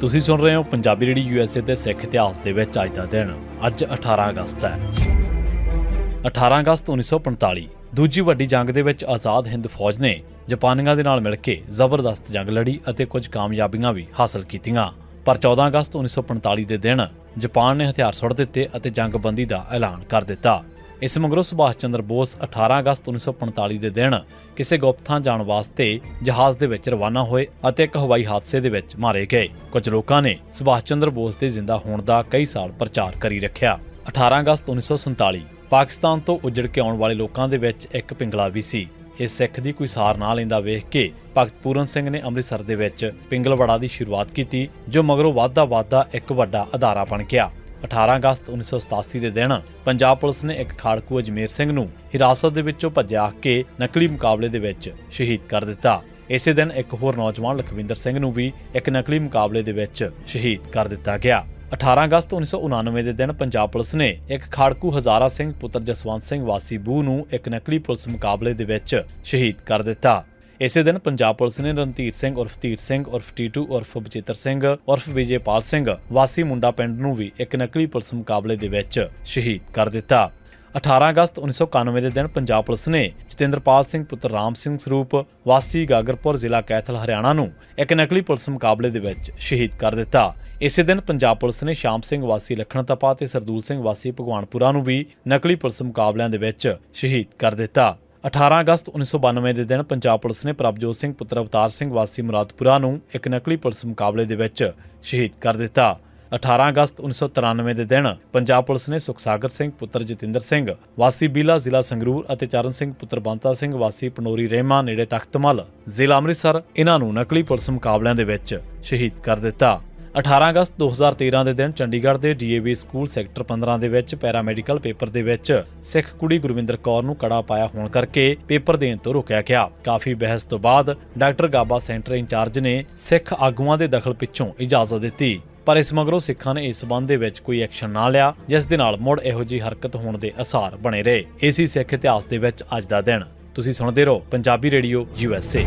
ਤੁਸੀਂ ਸੁਣ ਰਹੇ ਹੋ ਪੰਜਾਬੀ ਰੇਡੀ ਯੂਐਸਏ ਦੇ ਸਿੱਖ ਇਤਿਹਾਸ ਦੇ ਵਿੱਚ ਅੱਜ ਦਾ ਦਿਨ, ਅੱਜ 18 ਅਗਸਤ ਹੈ। 18 ਅਗਸਤ 1945 ਦੂਜੀ ਵੱਡੀ ਜੰਗ ਦੇ ਵਿੱਚ ਆਜ਼ਾਦ ਹਿੰਦ ਫੌਜ ਨੇ ਜਾਪਾਨੀਆਂ ਦੇ ਨਾਲ ਮਿਲ ਕੇ ਜ਼ਬਰਦਸਤ ਜੰਗ ਲੜੀ ਅਤੇ ਕੁਝ ਕਾਮਯਾਬੀਆਂ ਵੀ ਹਾਸਲ ਕੀਤੀਆਂ। ਪਰ 14 ਅਗਸਤ 1945 ਦੇ ਦਿਨ, ਜਾਪਾਨ ਨੇ ਹਥਿਆਰ ਸੁੱਟ ਦਿੱਤੇ ਅਤੇ ਜੰਗਬੰਦੀ ਦਾ ਐਲਾਨ ਕਰ ਦਿੱਤਾ। ਇਸ ਮਗਰੋਂ ਸੁਭਾਸ਼ ਚੰਦਰ ਬੋਸ 18 ਅਗਸਤ 1945 ਦੇ ਦਿਨ ਕਿਸੇ ਗੁਪਤ ਥਾਂ ਜਾਣ ਵਾਸਤੇ ਜਹਾਜ਼ ਦੇ ਵਿੱਚ ਰਵਾਨਾ ਹੋਏ ਅਤੇ ਇੱਕ ਹਵਾਈ ਹਾਦਸੇ ਦੇ ਵਿੱਚ ਮਾਰੇ ਗਏ। ਕੁਝ ਲੋਕਾਂ ਨੇ ਸੁਭਾਸ਼ ਚੰਦਰ ਬੋਸ ਦੇ ਜ਼ਿੰਦਾ ਹੋਣ ਦਾ ਕਈ ਸਾਲ ਪ੍ਰਚਾਰ ਕਰੀ ਰੱਖਿਆ। 18 ਅਗਸਤ 1947 ਪਾਕਿਸਤਾਨ ਤੋਂ ਉੱਜੜ ਕੇ ਆਉਣ ਵਾਲੇ ਲੋਕਾਂ ਦੇ ਵਿੱਚ ਇੱਕ ਪਿੰਗਲਾ ਵੀ ਸੀ। ਇਸ ਸਿੱਖ ਦੀ ਕੋਈ ਸਾਰ ਨਾ ਲੈਂਦਾ ਵੇਖ ਕੇ ਭਗਤ ਪੂਰਨ ਸਿੰਘ ਨੇ ਅੰਮ੍ਰਿਤਸਰ ਦੇ ਵਿੱਚ ਪਿੰਗਲਵੜਾ ਦੀ ਸ਼ੁਰੂਆਤ ਕੀਤੀ, ਜੋ ਮਗਰੋਂ ਵਾਧਾ ਵਾਧਾ ਇੱਕ ਵੱਡਾ ਅਦਾਰਾ ਬਣ ਗਿਆ। 18 ਅਗਸਤ 1987 ਦੇ ਦਿਨ ਪੰਜਾਬ ਪੁਲਿਸ ਨੇ ਇੱਕ ਖਾੜਕੂ ਅਜਮੇਰ ਸਿੰਘ ਨੂੰ ਹਿਰਾਸਤ ਦੇ ਵਿੱਚੋਂ ਭੱਜਿਆ ਕੇ ਨਕਲੀ ਮੁਕਾਬਲੇ ਦੇ ਵਿੱਚ ਸ਼ਹੀਦ ਕਰ ਦਿੱਤਾ। ਇਸੇ ਦਿਨ ਇੱਕ ਹੋਰ ਨੌਜਵਾਨ ਲਖਵਿੰਦਰ ਸਿੰਘ ਨੂੰ ਵੀ ਇੱਕ ਨਕਲੀ ਮੁਕਾਬਲੇ ਦੇ ਵਿੱਚ ਸ਼ਹੀਦ ਕਰ ਦਿੱਤਾ ਗਿਆ। 18 ਅਗਸਤ 1999 ਦੇ ਦਿਨ ਪੰਜਾਬ ਪੁਲਿਸ ਨੇ ਇੱਕ ਖਾੜਕੂ ਹਜ਼ਾਰਾ ਸਿੰਘ ਪੁੱਤਰ ਜਸਵੰਤ ਸਿੰਘ ਵਾਸੀ ਬੂ ਨੂੰ ਇੱਕ ਨਕਲੀ ਪੁਲਿਸ ਮੁਕਾਬਲੇ ਦੇ ਵਿੱਚ ਸ਼ਹੀਦ ਕਰ ਦਿੱਤਾ। ਇਸੇ ਦਿਨ ਪੰਜਾਬ ਪੁਲਿਸ ਨੇ ਰਣਧੀਰ ਸਿੰਘ ਉਰਫ ਧੀਰ ਸਿੰਘ, ਉਰਫ ਟੀਟੂ, ਉਰਫ ਬਚਿੱਤਰ ਸਿੰਘ, ਉਰਫ ਵਿਜੇਪਾਲ ਸਿੰਘ, ਵਾਸੀ ਮੁੰਡਾ ਪਿੰਡ ਨੂੰ ਵੀ ਇੱਕ ਨਕਲੀ ਪੁਲਿਸ ਮੁਕਾਬਲੇ ਦੇ ਵਿੱਚ ਸ਼ਹੀਦ ਕਰ ਦਿੱਤਾ। 18 ਅਗਸਤ 1991 ਦੇ ਦਿਨ ਪੰਜਾਬ ਪੁਲਿਸ ਨੇ ਜਤਿੰਦਰਪਾਲ ਸਿੰਘ ਪੁੱਤਰ ਰਾਮ ਸਿੰਘ ਸਰੂਪ, ਵਾਸੀ ਗਾਗਰਪੁਰ ਜ਼ਿਲ੍ਹਾ ਕੈਥਲ, ਹਰਿਆਣਾ ਨੂੰ ਇੱਕ ਨਕਲੀ ਪੁਲਿਸ ਮੁਕਾਬਲੇ ਦੇ ਵਿੱਚ ਸ਼ਹੀਦ ਕਰ ਦਿੱਤਾ। ਇਸੇ ਦਿਨ ਪੰਜਾਬ ਪੁਲਿਸ ਨੇ ਸ਼ਾਮ ਸਿੰਘ ਵਾਸੀ ਲਖਣ ਤਪਾ ਤੇ ਸਰਦੂਲ ਸਿੰਘ ਵਾਸੀ ਭਗਵਾਨਪੁਰਾ ਨੂੰ ਵੀ ਨਕਲੀ ਪੁਲਿਸ ਮੁਕਾਬਲਿਆਂ ਦੇ ਵਿੱਚ ਸ਼ਹੀਦ ਕਰ ਦਿੱਤਾ। 18 ਅਗਸਤ 1992 ਦੇ ਦਿਨ ਪੰਜਾਬ ਪੁਲਿਸ ਨੇ ਪ੍ਰਭਜੋਤ ਸਿੰਘ, ਪੁੱਤਰ ਅਵਤਾਰ ਸਿੰਘ ਵਾਸੀ ਮੁਰਾਦਪੁਰਾ ਨੂੰ ਇੱਕ ਨਕਲੀ ਪੁਲਿਸ ਮੁਕਾਬਲੇ ਦੇ ਵਿੱਚ ਸ਼ਹੀਦ ਕਰ ਦਿੱਤਾ। 18 ਅਗਸਤ 1993 ਦੇ ਦਿਨ ਪੰਜਾਬ ਪੁਲਿਸ ਨੇ ਸੁਖਸਾਗਰ ਸਿੰਘ, ਪੁੱਤਰ ਜਤਿੰਦਰ ਸਿੰਘ, ਵਾਸੀ ਬੀਲਾ ਜ਼ਿਲ੍ਹਾ ਸੰਗਰੂਰ ਅਤੇ ਚਰਨ ਸਿੰਘ, ਪੁੱਤਰ ਬੰਤਾ ਸਿੰਘ, ਵਾਸੀ ਪਨੋਰੀ ਰਹਿਮਾ ਨੇੜੇ ਤਖਤਮਲ ਜ਼ਿਲ੍ਹਾ ਅੰਮ੍ਰਿਤਸਰ ਇਹਨਾਂ ਨੂੰ ਨਕਲੀ ਪੁਲਿਸ ਮੁਕਾਬਲਿਆਂ ਦੇ ਵਿੱਚ ਸ਼ਹੀਦ ਕਰ ਦਿੱਤਾ। 18 ਅਗਸਤ 2013 ਦੇ ਦਿਨ ਚੰਡੀਗੜ੍ਹ ਦੇ ਡੀਏਵੀ ਸਕੂਲ ਸੈਕਟਰ 15 ਦੇ ਵਿੱਚ ਪੈਰਾਮੈਡੀਕਲ ਪੇਪਰ ਦੇ ਵਿੱਚ ਸਿੱਖ ਕੁੜੀ ਗੁਰਵਿੰਦਰ ਕੌਰ ਨੂੰ ਕੜਾ ਪਾਇਆ ਹੋਣ ਕਰਕੇ ਪੇਪਰ ਦੇਣ ਤੋਂ ਰੋਕਿਆ ਗਿਆ। ਕਾਫੀ ਬਹਿਸ ਤੋਂ ਬਾਅਦ ਡਾਕਟਰ ਗਾਬਾ ਸੈਂਟਰ ਇੰਚਾਰਜ ਨੇ ਸਿੱਖ ਆਗੂਆਂ ਦੇ ਦਖਲ ਪਿੱਛੋਂ ਇਜਾਜ਼ਤ ਦਿੱਤੀ। ਪਰ ਇਸ ਮਗਰੋਂ ਸਿੱਖਾਂ ਨੇ ਇਸ ਸੰਬੰਧ ਦੇ ਵਿੱਚ ਕੋਈ ਐਕਸ਼ਨ ਨਾ ਲਿਆ, ਜਿਸ ਦੇ ਨਾਲ ਮੁੜ ਇਹੋ ਜਿਹੀ ਹਰਕਤ ਹੋਣ ਦੇ ਅਸਾਰ ਬਣੇ ਰਹੇ। ਇਸੀ ਸਿੱਖ ਇਤਿਹਾਸ ਦੇ ਵਿੱਚ ਅੱਜ ਦਾ ਦਿਨ। ਤੁਸੀਂ ਸੁਣਦੇ ਰਹੋ ਪੰਜਾਬੀ ਰੇਡੀਓ ਯੂਐਸਏ